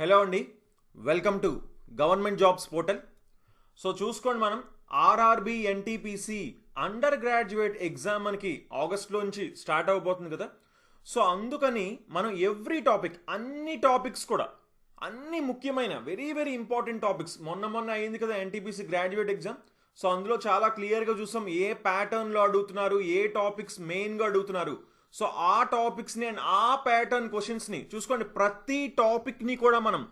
Hello అండి. Welcome to government jobs portal. So చూసుకోండి మనం RRB NTPC undergraduate exam మనకి ఆగస్ట్లోంచి స్టార్ట్ అవబోతుంది కదా. సో అందుకని మనం ఎవ్రీ టాపిక్ అన్ని టాపిక్స్ కూడా అన్ని ముఖ్యమైన వెరీ వెరీ ఇంపార్టెంట్ టాపిక్స్ మొన్న మొన్న అయింది కదా ఎన్టీపీసీ గ్రాడ్యుయేట్ ఎగ్జామ్. సో అందులో చాలా క్లియర్గా చూసాం ఏ ప్యాటర్న్లో అడుగుతున్నారు ఏ టాపిక్స్ మెయిన్గా అడుగుతున్నారు. సో ఆ టాపిక్స్ని అండ్ ఆ ప్యాటర్న్ క్వశ్చన్స్ని చూసుకోండి. ప్రతి టాపిక్ని కూడా మనం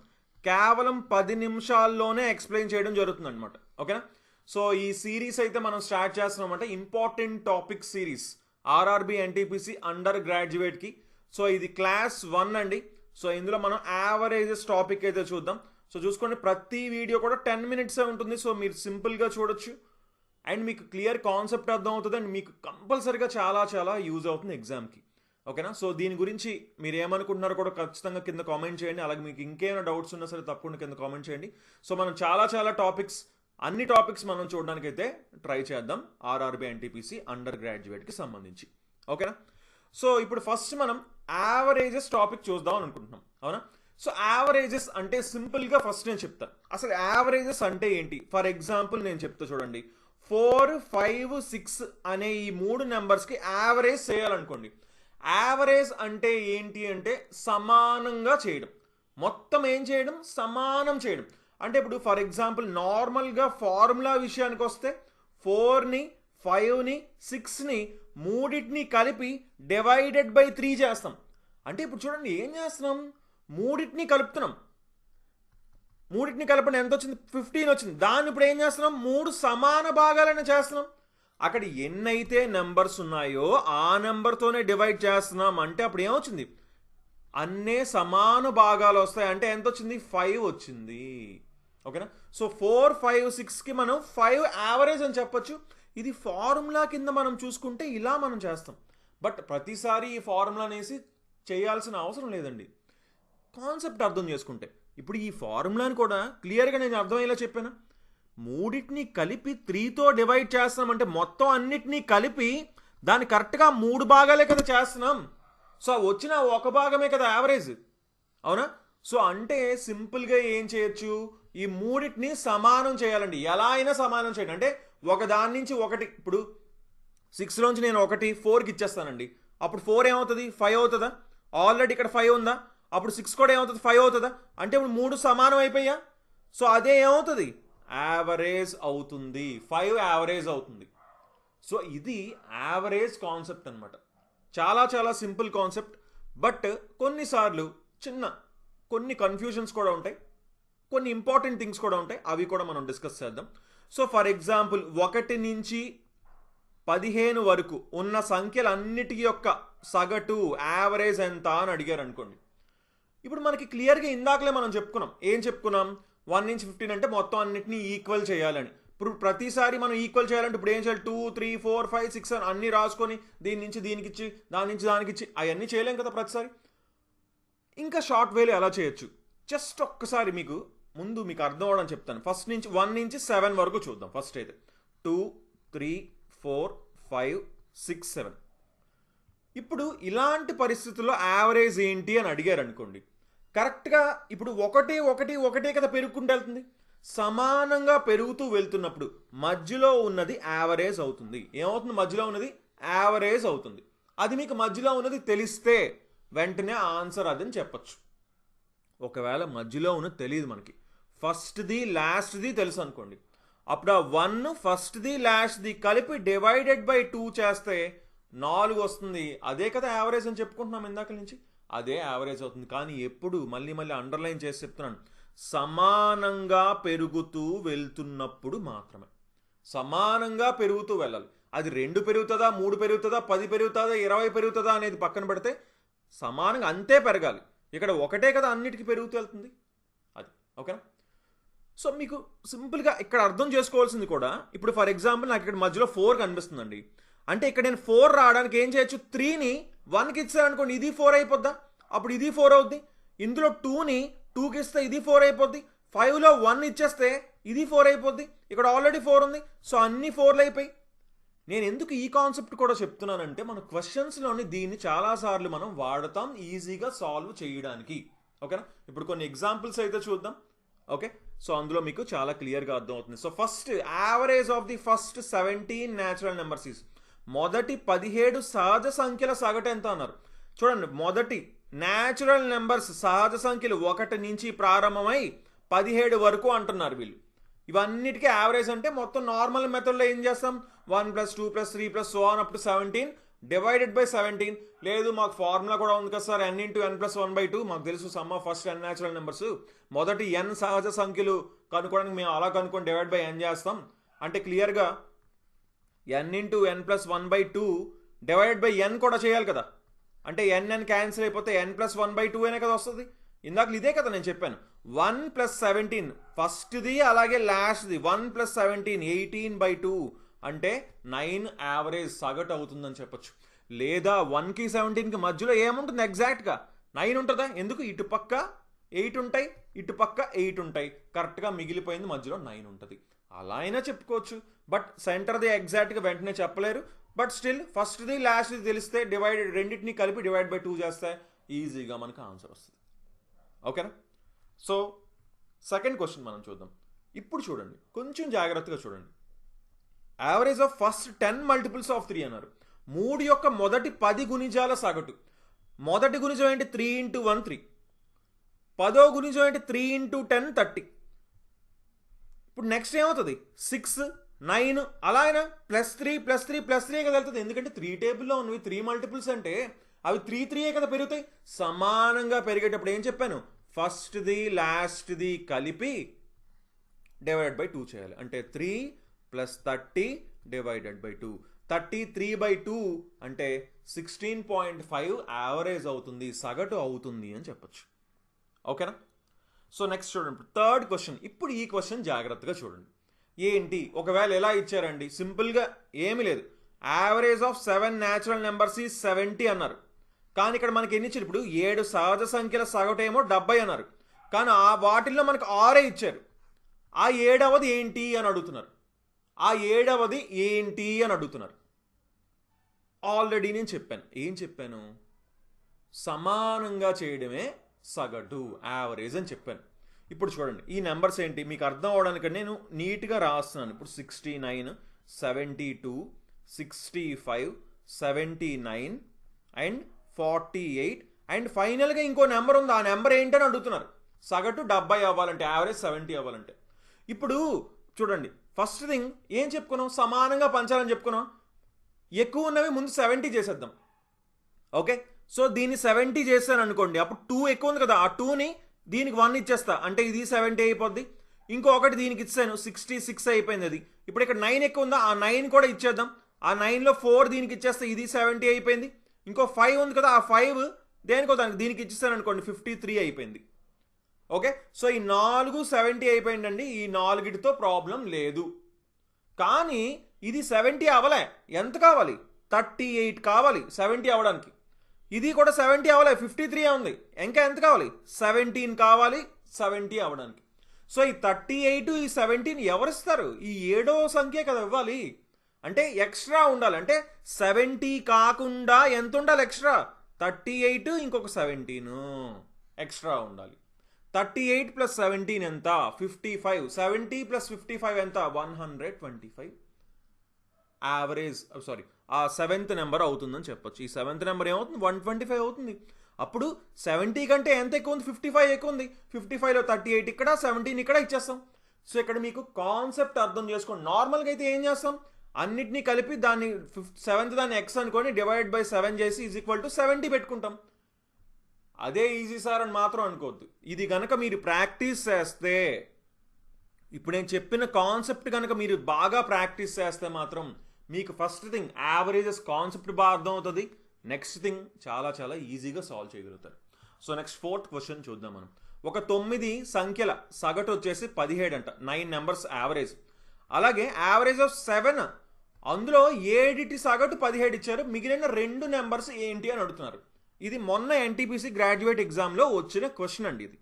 కేవలం పది నిమిషాల్లోనే ఎక్స్ప్లెయిన్ చేయడం జరుగుతుంది అనమాట ఓకేనా? సో ఈ సిరీస్ అయితే మనం స్టార్ట్ చేస్తున్నామంటే important topic series RRB NTPC under గ్రాడ్యుయేట్కి so ఇది క్లాస్ వన్ అండి. సో ఇందులో మనం యావరేజెస్ టాపిక్ అయితే చూద్దాం. సో చూసుకోండి ప్రతి వీడియో కూడా టెన్ మినిట్సే ఉంటుంది. సో మీరు సింపుల్గా చూడొచ్చు. అండ్ మీకు క్లియర్ కాన్సెప్ట్ అర్థం అవుతుంది అండ్ మీకు కంపల్సరీగా చాలా చాలా యూజ్ అవుతుంది ఎగ్జామ్కి. ఓకేనా? సో దీని గురించి మీరు ఏమనుకుంటున్నారో కూడా ఖచ్చితంగా కింద కామెంట్ చేయండి. అలాగే మీకు ఇంకేమైనా డౌట్స్ ఉన్నా సరే తప్పకుండా కింద కామెంట్ చేయండి. సో మనం చాలా చాలా టాపిక్స్ అన్ని టాపిక్స్ మనం చూడడానికి అయితే ట్రై చేద్దాం. ఆర్ఆర్బి ఎన్టీపీసీ అండర్ గ్రాడ్యుయేట్కి సంబంధించి. ఓకేనా? సో ఇప్పుడు ఫస్ట్ మనం యావరేజెస్ టాపిక్ చూద్దాం అనుకుంటున్నాం. అవునా? సో యావరేజెస్ అంటే సింపుల్గా ఫస్ట్ నేను చెప్తాను అసలు యావరేజెస్ అంటే ఏంటి? ఫర్ ఎగ్జాంపుల్ నేను చెప్తా చూడండి. ఫోర్ ఫైవ్ సిక్స్ అనే ఈ మూడు నెంబర్స్కి యావరేజ్ చేయాలనుకోండి. యావరేజ్ అంటే ఏంటి అంటే సమానంగా చేయడం. మొత్తం ఏం చేయడం? సమానం చేయడం. అంటే ఇప్పుడు ఫర్ ఎగ్జాంపుల్ నార్మల్గా ఫార్ములా విషయానికి వస్తే ఫోర్ని ఫైవ్ని సిక్స్ని మూడింటిని కలిపి డివైడెడ్ బై త్రీ చేస్తాం. అంటే ఇప్పుడు చూడండి ఏం చేస్తున్నాం? మూడింటిని కలుపుతున్నాం. మూడింటిని కలపండి ఎంత వచ్చింది ఫిఫ్టీన్ వచ్చింది. దాన్ని ఇప్పుడు ఏం చేస్తున్నాం? మూడు సమాన భాగాలను చేస్తున్నాం. అక్కడ ఎన్నైతే నెంబర్స్ ఉన్నాయో ఆ నెంబర్తోనే డివైడ్ చేస్తున్నాం. అంటే అప్పుడు ఏమొచ్చింది? అన్నే సమాన భాగాలు వస్తాయి. అంటే ఎంత వచ్చింది ఫైవ్ వచ్చింది. ఓకేనా? సో ఫోర్ ఫైవ్ సిక్స్కి మనం ఫైవ్ యావరేజ్ అని చెప్పొచ్చు. ఇది ఫార్ములా కింద మనం చూసుకుంటే ఇలా మనం చేస్తాం. బట్ ప్రతిసారి ఈ ఫార్ములా అనేసి చేయాల్సిన అవసరం లేదండి. కాన్సెప్ట్ అర్థం చేసుకుంటే. ఇప్పుడు ఈ ఫార్ములాని కూడా క్లియర్గా నేను అర్థమయ్యేలా చెప్పాను. మూడింటిని కలిపి త్రీతో డివైడ్ చేస్తున్నాం అంటే మొత్తం అన్నిటినీ కలిపి దాన్ని కరెక్ట్గా మూడు భాగాలే కదా చేస్తున్నాం. సో వచ్చిన ఒక భాగమే కదా యావరేజ్. అవునా? సో అంటే సింపుల్గా ఏం చేయొచ్చు? ఈ మూడింటిని సమానం చేయాలండి. ఎలా అయినా సమానం చేయండి. అంటే ఒక దాని నుంచి ఒకటి. ఇప్పుడు సిక్స్లోంచి నేను ఒకటి ఫోర్కి ఇచ్చేస్తానండి. అప్పుడు ఫోర్ ఏమవుతుంది? ఫైవ్ అవుతుందా? ఆల్రెడీ ఇక్కడ ఫైవ్ ఉందా? అప్పుడు సిక్స్ కూడా ఏమవుతుంది? ఫైవ్ అవుతుందా? అంటే ఇప్పుడు మూడు సమానం అయిపోయా? సో అదే ఏమవుతుంది? యావరేజ్ అవుతుంది. ఫైవ్ యావరేజ్ అవుతుంది. సో ఇది యావరేజ్ కాన్సెప్ట్ అనమాట చాలా చాలా సింపుల్ కాన్సెప్ట్ బట్ కొన్నిసార్లు చిన్న కొన్ని కన్ఫ్యూజన్స్ కూడా ఉంటాయి. కొన్ని ఇంపార్టెంట్ థింగ్స్ కూడా ఉంటాయి. అవి కూడా మనం డిస్కస్ చేద్దాం. సో ఫర్ ఎగ్జాంపుల్ ఒకటి నుంచి పదిహేను వరకు ఉన్న సంఖ్యలన్నిటి యొక్క సగటు యావరేజ్ ఎంత అని అడిగారు అనుకోండి ఇప్పుడు మనకి క్లియర్గా ఇందాకలే మనం చెప్పుకున్నాం. ఏం చెప్పుకున్నాం? వన్ నుంచి ఫిఫ్టీన్ అంటే మొత్తం అన్నిటిని ఈక్వల్ చేయాలని. ఇప్పుడు ప్రతిసారి మనం ఈక్వల్ చేయాలంటే ఇప్పుడు ఏం చేయాలి? Two three four five six అని అన్నీ రాసుకొని దీని నుంచి దీనికి ఇచ్చి దాని నుంచి దానికి ఇచ్చి అవన్నీ చేయలేం కదా ప్రతిసారి. ఇంకా షార్ట్ వేలో ఎలా చేయొచ్చు? జస్ట్ ఒక్కసారి మీకు ముందు మీకు అర్థం అవడం చెప్తాను. ఫస్ట్ నుంచి వన్ నుంచి సెవెన్ వరకు చూద్దాం. ఫస్ట్ అయితే two three four five six seven. ఇప్పుడు ఇలాంటి పరిస్థితుల్లో యావరేజ్ ఏంటి అని అడిగారు అనుకోండి కరెక్ట్గా ఇప్పుడు ఒకటి ఒకటి ఒకటే కదా పెరుగుకుంటూ వెళ్తుంది. సమానంగా పెరుగుతూ వెళ్తున్నప్పుడు మధ్యలో ఉన్నది యావరేజ్ అవుతుంది. ఏమవుతుంది మధ్యలో ఉన్నది? యావరేజ్ అవుతుంది. అది మీకు మధ్యలో ఉన్నది తెలిస్తే వెంటనే ఆన్సర్ అదని చెప్పచ్చు. ఒకవేళ మధ్యలో ఉన్నది తెలియదు మనకి. ఫస్ట్ది లాస్ట్ది తెలుసు అనుకోండి. అప్పుడు ఆ వన్ ఫస్ట్ది లాస్ట్ది కలిపి డివైడెడ్ బై టూ చేస్తే నాలుగు వస్తుంది. అదే కదా యావరేజ్ అని చెప్పుకుంటున్నాం ఇందాక నుంచి. అదే యావరేజ్ అవుతుంది. కానీ ఎప్పుడు మళ్ళీ మళ్ళీ అండర్లైన్ చేసి చెప్తున్నాను. సమానంగా పెరుగుతూ వెళ్తున్నప్పుడు మాత్రమే. సమానంగా పెరుగుతూ వెళ్ళాలి. అది రెండు పెరుగుతుందా మూడు పెరుగుతుందా పది పెరుగుతుందా ఇరవై పెరుగుతుందా అనేది పక్కన పెడితే సమానంగా అంతే పెరగాలి. ఇక్కడ ఒకటే కదా అన్నిటికీ పెరుగుతూ వెళ్తుంది. అది. ఓకేనా? సో మీకు సింపుల్గా ఇక్కడ అర్థం చేసుకోవాల్సింది కూడా ఇప్పుడు ఫర్ ఎగ్జాంపుల్ నాకు ఇక్కడ మధ్యలో ఫోర్ కనిపిస్తుందండి. అంటే ఇక్కడ నేను ఫోర్ రావడానికి ఏం చేయొచ్చు? త్రీని వన్కి ఇచ్చారనుకోండి ఇది ఫోర్ అయిపోద్దా? అప్పుడు ఇది ఫోర్ అవుద్ది. ఇందులో టూని టూకి ఇస్తే ఇది ఫోర్ అయిపోద్ది. ఫైవ్లో వన్ ఇచ్చేస్తే ఇది ఫోర్ అయిపోద్ది. ఇక్కడ ఆల్రెడీ ఫోర్ ఉంది. సో అన్ని ఫోర్లు అయిపోయి. నేను ఎందుకు ఈ కాన్సెప్ట్ కూడా చెప్తున్నానంటే మన క్వశ్చన్స్లోని దీన్ని చాలాసార్లు మనం వాడతాం ఈజీగా సాల్వ్ చేయడానికి. ఓకేనా ఇప్పుడు కొన్ని ఎగ్జాంపుల్స్ అయితే చూద్దాం. ఓకే సో అందులో మీకు చాలా క్లియర్గా అర్థమవుతుంది. So first average of the first seventeen natural numbers is మొదటి పదిహేడు సహజ సంఖ్యల సగటు ఎంత అన్నారు? చూడండి మొదటి న్యాచురల్ నెంబర్స్ సహజ సంఖ్యలు ఒకటి నుంచి ప్రారంభమై పదిహేడు వరకు అంటున్నారు వీళ్ళు. ఇవన్నిటికీ యావరేజ్ అంటే మొత్తం నార్మల్ మెథడ్లో ఏం చేస్తాం? One plus two plus three plus so up to seventeen divided by seventeen లేదు మాకు ఫార్ములా కూడా ఉంది కదా sir N into N plus one by two మాకు తెలుసు sum of first N natural numbers మొదటి ఎన్ సహజ సంఖ్యలు కనుక్కోవడానికి మేము అలా కనుక్కొని డివైడ్ బై ఎన్ చేస్తాం. అంటే క్లియర్గా N into N plus one by two divide by N కూడా చేయాలి కదా. అంటే ఎన్ ఎన్ క్యాన్సిల్ అయిపోతే N plus one by two అనే కదా వస్తుంది. ఇందాక ఇదే కదా నేను చెప్పాను. వన్ ప్లస్ సెవెంటీన్ ఫస్ట్ది అలాగే లాస్ట్ది one plus seventeen eighteen by two అంటే నైన్ యావరేజ్ సగటు అవుతుందని చెప్పొచ్చు. లేదా వన్కి సెవెంటీన్కి మధ్యలో ఏముంటుంది ఎగ్జాక్ట్గా నైన్ ఉంటుందా? ఎందుకు? ఇటుపక్క ఎయిట్ ఉంటాయి ఇటుపక్క ఎయిట్ ఉంటాయి. కరెక్ట్గా మిగిలిపోయింది మధ్యలో నైన్ ఉంటుంది. అలా అయినా చెప్పుకోవచ్చు. బట్ సెంటర్ది ఎగ్జాక్ట్గా వెంటనే చెప్పలేరు. బట్ స్టిల్ ఫస్ట్ది లాస్ట్ది తెలిస్తే డివైడ్ రెండింటిని కలిపి డివైడ్ బై టూ చేస్తే ఈజీగా మనకు ఆన్సర్ వస్తుంది. ఓకేనా సో సెకండ్ క్వశ్చన్ మనం చూద్దాం. ఇప్పుడు చూడండి. కొంచెం జాగ్రత్తగా చూడండి. Average of first ten multiples of three అన్నారు. మూడు యొక్క మొదటి పది గుణిజాల సగటు. మొదటి గుణిజం ఏంటి? త్రీ ఇంటూ వన్ త్రీ పదో గుణిజం ఏంటి? త్రీ ఇంటూ టెన్ థర్టీ ఇప్పుడు నెక్స్ట్ ఏమవుతుంది? సిక్స్ నైన్ అలా అయినా plus three plus three plus three కదా వెళ్తుంది. ఎందుకంటే త్రీ టేబుల్లో ఉన్నవి త్రీ మల్టిపుల్స్ అంటే అవి త్రీ త్రీయే కదా పెరుగుతాయి. సమానంగా పెరిగేటప్పుడు ఏం చెప్పాను? ఫస్ట్ది లాస్ట్ది కలిపి డివైడెడ్ బై టూ చేయాలి. అంటే three plus thirty divided by two thirty three by two అంటే సిక్స్టీన్ పాయింట్ ఫైవ్ యావరేజ్ అవుతుంది సగటు అవుతుంది అని చెప్పచ్చు. ఓకేనా? సో నెక్స్ట్ చూడండి థర్డ్ క్వశ్చన్. ఇప్పుడు ఈ క్వశ్చన్ జాగ్రత్తగా చూడండి. ఏంటి? ఒకవేళ ఎలా ఇచ్చారండి? సింపుల్గా ఏమీ లేదు. Average of seven natural numbers ఈ సెవెంటీ అన్నారు. కానీ ఇక్కడ మనకి ఎన్ని ఇచ్చారు? ఇప్పుడు ఏడు సహజ సంఖ్యల సగటేమో డెబ్బై అన్నారు. కానీ ఆ వాటిల్లో మనకు ఆరే ఇచ్చారు. ఆ ఏడవది ఏంటి అని అడుగుతున్నారు. ఆ ఏడవది ఏంటి అని అడుగుతున్నారు. ఆల్రెడీ నేను చెప్పాను. ఏం చెప్పాను? సమానంగా చేయడమే సగటు యావరేజ్ అని చెప్పాను. ఇప్పుడు చూడండి ఈ నెంబర్స్ ఏంటి? మీకు అర్థం అవడానికి నేను నీట్గా రాస్తున్నాను. ఇప్పుడు sixty nine seventy two sixty five seventy nine and forty eight and ఫైనల్గా ఇంకో నెంబర్ ఉంది. ఆ నెంబర్ ఏంటని అడుగుతున్నారు. సగటు డెబ్బై అవ్వాలంటే యావరేజ్ సెవెంటీ అవ్వాలంటే. ఇప్పుడు చూడండి ఫస్ట్ థింగ్ ఏం చెప్పుకున్నాం? సమానంగా పంచాలని చెప్పుకున్నాం. ఎక్కువ ఉన్నవి ముందు సెవెంటీ చేసేద్దాం. ఓకే? సో దీన్ని సెవెంటీ చేశాను అనుకోండి అప్పుడు టూ ఎక్కువ ఉంది కదా ఆ టూని దీనికి వన్ ఇచ్చేస్తా. అంటే ఇది సెవెంటీ అయిపోద్ది. ఇంకొకటి దీనికి ఇచ్చాను సిక్స్టీ సిక్స్ అయిపోయింది అది. ఇప్పుడు ఇక్కడ నైన్ ఎక్కువ ఉందా? ఆ నైన్ కూడా ఇచ్చేద్దాం. ఆ నైన్లో ఫోర్ దీనికి ఇచ్చేస్తే ఇది సెవెంటీ అయిపోయింది. ఇంకో ఫైవ్ ఉంది కదా ఆ ఫైవ్ దేనికో దానికి దీనికి ఇచ్చేస్తాను అనుకోండి ఫిఫ్టీ త్రీ అయిపోయింది. ఓకే? సో ఈ నాలుగు సెవెంటీ అయిపోయిందండి. ఈ నాలుగిటితో ప్రాబ్లం లేదు. కానీ ఇది సెవెంటీ అవ్వలే. ఎంత కావాలి? థర్టీ ఎయిట్ కావాలి సెవెంటీ అవ్వడానికి. ఇది కూడా సెవెంటీ అవ్వలే ఫిఫ్టీ త్రీ ఉంది. ఇంకా ఎంత కావాలి? సెవెంటీన్ కావాలి సెవెంటీ అవ్వడానికి. సో ఈ థర్టీ ఎయిట్ ఈ సెవెంటీన్ ఎవరిస్తారు ఈ ఏడో సంఖ్య కదా ఇవ్వాలి. అంటే ఎక్స్ట్రా ఉండాలి. అంటే సెవెంటీ కాకుండా ఎంత ఉండాలి ఎక్స్ట్రా? థర్టీ ఎయిట్ ఇంకొక సెవెంటీన్ ఎక్స్ట్రా ఉండాలి. థర్టీ ఎయిట్ ప్లస్ సెవెంటీన్ ఎంత? Fifty five. Seventy plus fifty five ఎంత? One hundred twenty five. Average sorry oh, ఆ సెవెంత్ నెంబర్ అవుతుందని చెప్పొచ్చు. ఈ సెవెంత్ నెంబర్ ఏమవుతుంది? వన్ ట్వంటీ ఫైవ్ అవుతుంది. అప్పుడు సెవెంటీ కంటే ఎంత ఎక్కువ ఉంది? ఫిఫ్టీ ఫైవ్ ఎక్కువ ఉంది. ఫిఫ్టీ ఫైవ్లో థర్టీ ఎయిట్ ఇక్కడ సెవెంటీన్ ఇక్కడ ఇచ్చేస్తాం. సో ఇక్కడ మీకు కాన్సెప్ట్ అర్థం చేసుకోండి. నార్మల్గా అయితే ఏం చేస్తాం? అన్నిటినీ కలిపి దాన్ని ఫిఫ్త్ సెవెంత్ దాన్ని ఎక్స్ అనుకొని డివైడ్ బై సెవెన్ చేసి ఈజ్ ఈక్వల్ టు సెవెంటీ పెట్టుకుంటాం. అదే ఈజీ సార్ అని మాత్రం అనుకోవద్దు. ఇది కనుక మీరు ప్రాక్టీస్ చేస్తే ఇప్పుడు నేను చెప్పిన కాన్సెప్ట్ కనుక మీరు బాగా ప్రాక్టీస్ చేస్తే మాత్రం మీకు ఫస్ట్ థింగ్ యావరేజెస్ కాన్సెప్ట్ బాగా అర్థమవుతుంది. నెక్స్ట్ థింగ్ చాలా చాలా ఈజీగా సాల్వ్ చేయగలుగుతారు. సో నెక్స్ట్ ఫోర్త్ క్వశ్చన్ చూద్దాం మనం. ఒక తొమ్మిది సంఖ్యల సగటు వచ్చేసి పదిహేడు అంట నైన్ నెంబర్స్ యావరేజ్ అలాగే యావరేజ్ ఆఫ్ సెవెన్ అందులో ఏడిటి సగటు పదిహేడు ఇచ్చారు. మిగిలిన రెండు నెంబర్స్ ఏంటి అని అడుగుతున్నారు. ఇది మొన్న ఎన్టీపీసీ గ్రాడ్యుయేట్ ఎగ్జామ్లో వచ్చిన క్వశ్చన్ అండి ఇది.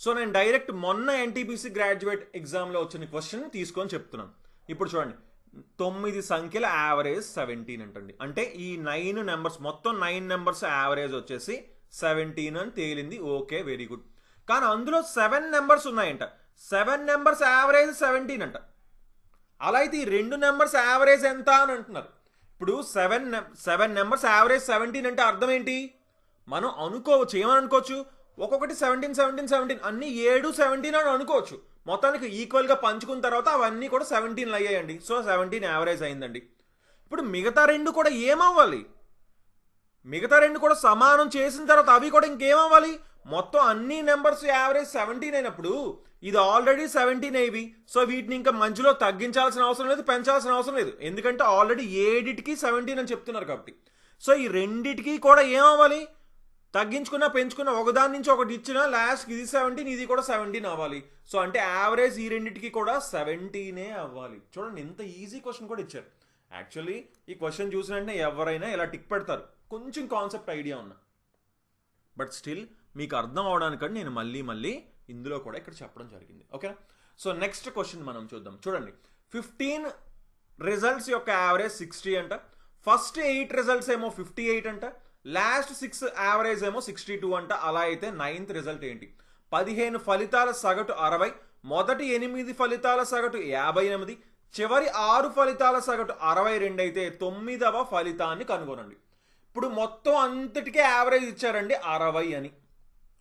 సో నేను డైరెక్ట్ మొన్న ఎన్టీపీసీ గ్రాడ్యుయేట్ ఎగ్జామ్లో వచ్చిన క్వశ్చన్ తీసుకొని చెప్తున్నాను. ఇప్పుడు చూడండి. తొమ్మిది సంఖ్యల యావరేజ్ సెవెంటీన్ అంటండి. అంటే ఈ నైన్ నెంబర్స్ మొత్తం నైన్ నెంబర్స్ యావరేజ్ వచ్చేసి సెవెంటీన్ అని తేలింది. ఓకే వెరీ గుడ్ కానీ అందులో సెవెన్ నెంబర్స్ ఉన్నాయంట. సెవెన్ నెంబర్స్ యావరేజ్ సెవెంటీన్ అంట. అలా అయితే ఈ రెండు నెంబర్స్ యావరేజ్ ఎంత అని అంటున్నారు. ఇప్పుడు seven seven numbers average seventeen అంటే అర్థం ఏంటి? మనం అనుకోవచ్చు ఏమని అనుకోవచ్చు? ఒక్కొక్కటి సెవెంటీన్ సెవెంటీన్ సెవెంటీన్ అన్ని ఏడు సెవెంటీన్ అని అనుకోవచ్చు. మొత్తానికి ఈక్వల్గా పంచుకున్న తర్వాత అవన్నీ కూడా సెవెంటీన్లు అయ్యాయండి. సో సెవెంటీన్ యావరేజ్ అయిందండి. ఇప్పుడు మిగతా రెండు కూడా ఏమవ్వాలి? మిగతా రెండు కూడా సమానం చేసిన తర్వాత అవి కూడా ఇంకేమవ్వాలి? మొత్తం అన్ని నెంబర్స్ యావరేజ్ సెవెంటీన్ అయినప్పుడు ఇది ఆల్రెడీ సెవెంటీన్ అయ్యి సో వీటిని ఇంకా మంచిలో తగ్గించాల్సిన అవసరం లేదు పెంచాల్సిన అవసరం లేదు. ఎందుకంటే ఆల్రెడీ ఏడిటికి సెవెంటీన్ అని చెప్తున్నారు కాబట్టి. సో ఈ రెండిటికి కూడా ఏమవ్వాలి? తగ్గించుకున్నా పెంచుకున్నా ఒకదాని నుంచి ఒకటి ఇచ్చినా లాస్ట్ ఇది సెవెంటీన్ ఇది కూడా సెవెంటీన్ అవ్వాలి. సో అంటే యావరేజ్ ఈ రెండింటికి కూడా సెవెంటీనే అవ్వాలి. చూడండి ఎంత ఈజీ క్వశ్చన్ కూడా ఇచ్చారు. యాక్చువల్లీ ఈ క్వశ్చన్ చూసిన వెంటనే ఎవరైనా ఇలా టిక్ పెడతారు. కొంచెం కాన్సెప్ట్ ఐడియా ఉన్నా. బట్ స్టిల్ మీకు అర్థం అవడానికంటే నేను మళ్ళీ మళ్ళీ ఇందులో కూడా ఇక్కడ చెప్పడం జరిగింది. ఓకేనా సో నెక్స్ట్ క్వశ్చన్ మనం చూద్దాం. చూడండి. ఫిఫ్టీన్ రిజల్ట్స్ యొక్క యావరేజ్ సిక్స్టీ అంట. ఫస్ట్ ఎయిట్ రిజల్ట్స్ ఏమో ఫిఫ్టీ ఎయిట్ అంట. లాస్ట్ సిక్స్ యావరేజ్ ఏమో సిక్స్టీ టూ అంట. అలా అయితే నైన్త్ రిజల్ట్ ఏంటి? పదిహేను ఫలితాల సగటు అరవై మొదటి ఎనిమిది ఫలితాల సగటు యాభై ఎనిమిది చివరి ఆరు ఫలితాల సగటు అరవై రెండు అయితే తొమ్మిదవ ఫలితాన్ని కనుగొనండి. ఇప్పుడు మొత్తం అంతటికే యావరేజ్ ఇచ్చారండి అరవై అని.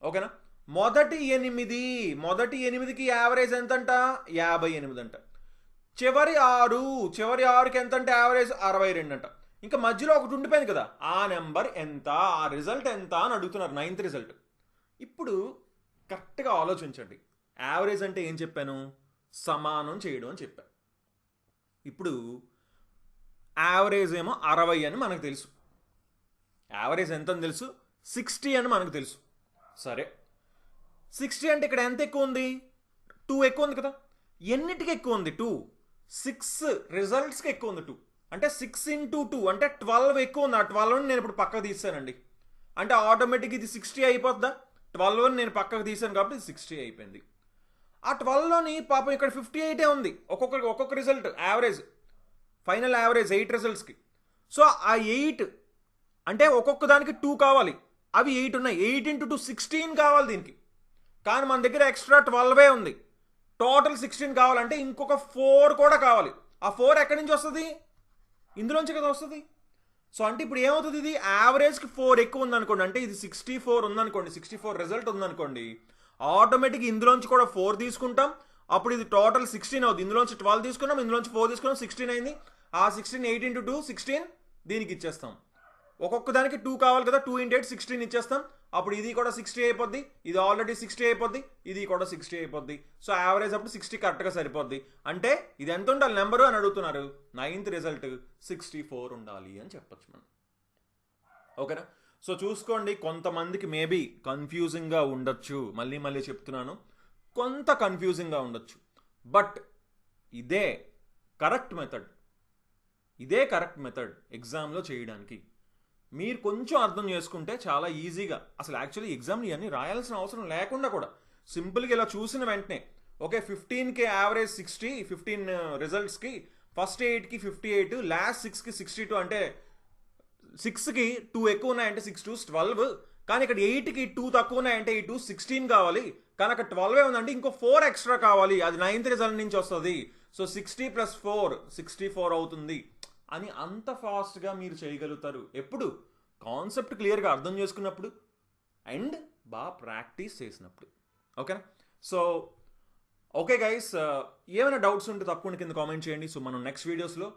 ఓకేనా? మొదటి ఎనిమిది మొదటి ఎనిమిదికి యావరేజ్ ఎంతంట? యాభై ఎనిమిది అంట. చివరి ఆరు చివరి ఆరుకి ఎంత అంటే యావరేజ్ అరవై రెండు అంట. ఇంకా మధ్యలో ఒకటి ఉండిపోయింది కదా. ఆ నెంబర్ ఎంత ఆ రిజల్ట్ ఎంత అని అడుగుతున్నారు నైన్త్ రిజల్ట్. ఇప్పుడు కరెక్ట్గా ఆలోచించండి. యావరేజ్ అంటే ఏం చెప్పాను? సమానం చేయడం అని చెప్పాను ఇప్పుడు యావరేజ్ ఏమో అరవై అని మనకు తెలుసు. యావరేజ్ ఎంత అని తెలుసు? సిక్స్టీ అని మనకు తెలుసు. సరే. సిక్స్టీ అంటే ఇక్కడ ఎంత ఎక్కువ ఉంది? టూ ఎక్కువ ఉంది కదా. ఎన్నిటికి ఎక్కువ ఉంది? టూ. సిక్స్ రిజల్ట్స్కి ఎక్కువ ఉంది టూ. అంటే సిక్స్ ఇంటూ టూ అంటే ట్వెల్వ్ ఎక్కువ ఉంది. ఆ ట్వెల్వ్ని నేను ఇప్పుడు పక్కకు తీసానండి అంటే ఆటోమేటిక్ ఇది సిక్స్టీ అయిపోద్దా? ట్వెల్వ్ని నేను పక్కకు తీసాను కాబట్టి ఇది సిక్స్టీ అయిపోయింది. ఆ ట్వెల్వ్లోని పాపం ఇక్కడ ఫిఫ్టీ ఎయిటే ఉంది. ఒక్కొక్క ఒక్కొక్క result average final average eight రిజల్ట్స్కి so ఆ ఎయిట్ అంటే ఒక్కొక్క దానికి టూ కావాలి. అవి ఎయిట్ ఉన్నాయి. ఎయిట్ ఇంటూ టూ సిక్స్టీన్ కావాలి దీనికి. కానీ మన దగ్గర ఎక్స్ట్రా ట్వెల్వే ఉంది. టోటల్ సిక్స్టీన్ కావాలంటే ఇంకొక ఫోర్ కూడా కావాలి. ఆ ఫోర్ ఎక్కడి నుంచి వస్తుంది? ఇందులోంచి కదా వస్తుంది? సో అంటే ఇప్పుడు ఏమవుతుంది ఇది? యావరేజ్కి ఫోర్ ఎక్కువ ఉందనుకోండి అంటే ఇది సిక్స్టీ ఫోర్ ఉందనుకోండి సిక్స్టీ ఫోర్ రిజల్ట్ ఉందనుకోండి ఆటోమేటిక్ ఇందులోంచి కూడా ఫోర్ తీసుకుంటాం. అప్పుడు ఇది టోటల్ సిక్స్టీన్ అవుతుంది ఇందులోంచి ట్వెల్వ్ తీసుకున్నాం ఇందులోంచి ఫోర్ తీసుకున్నాం సిక్స్టీన్ అయింది. ఆ sixteen eight into two sixteen దీనికి ఇచ్చేస్తాం. ఒక్కొక్క దానికి టూ కావాలి కదా టూ ఇంటూ ఎయిట్ సిక్స్టీన్ ఇచ్చేస్తాం. అప్పుడు ఇది కూడా సిక్స్టీ అయిపోద్ది ఇది ఆల్రెడీ సిక్స్టీ అయిపోద్ది ఇది కూడా సిక్స్టీ అయిపోద్ది. సో యావరేజ్ అప్పుడు సిక్స్టీ కరెక్ట్గా సరిపోద్ది. అంటే ఇది ఎంత ఉండాలి? నెంబరు అని అడుగుతున్నారు. నైన్త్ రిజల్ట్ సిక్స్టీ ఫోర్ ఉండాలి అని చెప్పొచ్చు మనం. ఓకేనా సో చూసుకోండి కొంతమందికి మేబీ కన్ఫ్యూజింగ్గా ఉండొచ్చు. మళ్ళీ మళ్ళీ చెప్తున్నాను. కొంత కన్ఫ్యూజింగ్గా ఉండొచ్చు. బట్ ఇదే కరెక్ట్ మెథడ్ ఇదే కరెక్ట్ మెథడ్ ఎగ్జామ్లో చేయడానికి. మీరు కొంచెం అర్థం చేసుకుంటే చాలా ఈజీగా. అసలు యాక్చువల్లీ ఎగ్జామ్ ఇవన్నీ రాయాల్సిన అవసరం లేకుండా కూడా. సింపుల్గా ఇలా చూసిన వెంటనే ఓకే ఫిఫ్టీన్కి యావరేజ్ సిక్స్టీ ఫిఫ్టీన్ రిజల్ట్స్కి ఫస్ట్ ఎయిట్కి ఫిఫ్టీ ఎయిట్ లాస్ట్ సిక్స్కి సిక్స్టీ టూ అంటే సిక్స్కి టూ ఎక్కువ ఉన్నాయంటే సిక్స్ టూ ట్వెల్వ్ కానీ ఇక్కడ ఎయిట్కి టూ తక్కువ ఉన్నాయంటే ఈ టూ సిక్స్టీన్ కావాలి. కానీ అక్కడ ట్వెల్వే ఉందంటే ఇంకో ఫోర్ ఎక్స్ట్రా కావాలి. అది నైన్త్ రిజల్ట్ నుంచి వస్తుంది. So sixty plus four sixty four అవుతుంది. అని అంత ఫాస్ట్గా మీరు చేయగలుగుతారు. ఎప్పుడు? కాన్సెప్ట్ క్లియర్గా అర్థం చేసుకున్నప్పుడు అండ్ బాగా ప్రాక్టీస్ చేసినప్పుడు. ఓకేనా? సో ఓకే గైస్ ఏమైనా డౌట్స్ ఉంటే తప్పకుండా కింద కామెంట్ చేయండి. సో మనం నెక్స్ట్ వీడియోస్లో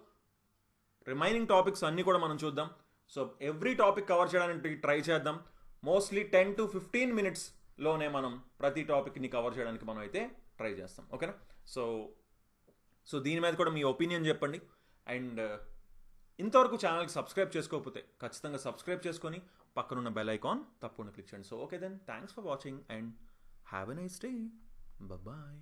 రిమైనింగ్ టాపిక్స్ అన్నీ కూడా మనం చూద్దాం. సో ఎవ్రీ టాపిక్ కవర్ చేయడానికి ట్రై చేద్దాం. మోస్ట్లీ టెన్ టు ఫిఫ్టీన్ మినిట్స్లోనే మనం ప్రతి టాపిక్ని కవర్ చేయడానికి మనం అయితే ట్రై చేస్తాం. ఓకేనా? సో సో దీని మీద కూడా మీ ఒపీనియన్ చెప్పండి. అండ్ ఇంతవరకు ఛానల్కి సబ్స్క్రైబ్ చేసుకోకపోతే ఖచ్చితంగా సబ్స్క్రైబ్ చేసుకొని పక్కనున్న బెల్ ఐకాన్ తప్పకుండా క్లిక్ చేయండి. So okay then thanks for watching and have a nice day bye